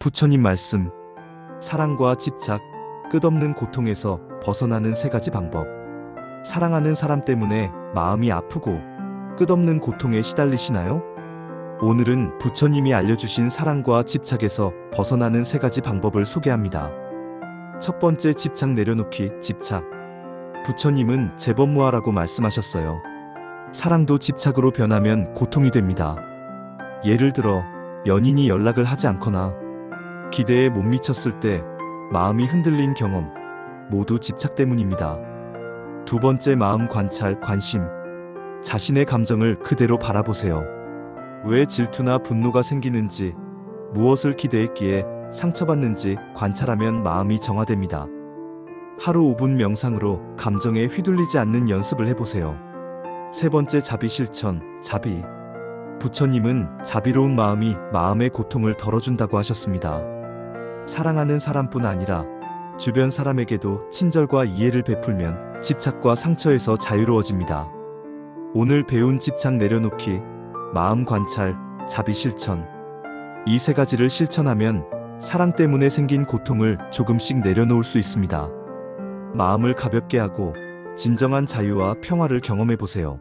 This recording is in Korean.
부처님 말씀. 사랑과 집착, 끝없는 고통에서 벗어나는 세 가지 방법. 사랑하는 사람 때문에 마음이 아프고 끝없는 고통에 시달리시나요? 오늘은 부처님이 알려주신 사랑과 집착에서 벗어나는 세 가지 방법을 소개합니다. 첫 번째 집착 내려놓기, 집착. 부처님은 재범무하라고 말씀하셨어요. 사랑도 집착으로 변하면 고통이 됩니다. 예를 들어, 연인이 연락을 하지 않거나 기대에 못 미쳤을 때 마음이 흔들린 경험, 모두 집착 때문입니다. 두 번째 마음 관찰, 관심. 자신의 감정을 그대로 바라보세요. 왜 질투나 분노가 생기는지, 무엇을 기대했기에 상처받는지 관찰하면 마음이 정화됩니다. 하루 5분 명상으로 감정에 휘둘리지 않는 연습을 해보세요. 세 번째 자비 실천, 자비. 부처님은 자비로운 마음이 마음의 고통을 덜어준다고 하셨습니다. 사랑하는 사람뿐 아니라 주변 사람에게도 친절과 이해를 베풀면 집착과 상처에서 자유로워집니다. 오늘 배운 집착 내려놓기, 마음 관찰, 자비 실천. 이 세 가지를 실천하면 사랑 때문에 생긴 고통을 조금씩 내려놓을 수 있습니다. 마음을 가볍게 하고 진정한 자유와 평화를 경험해 보세요.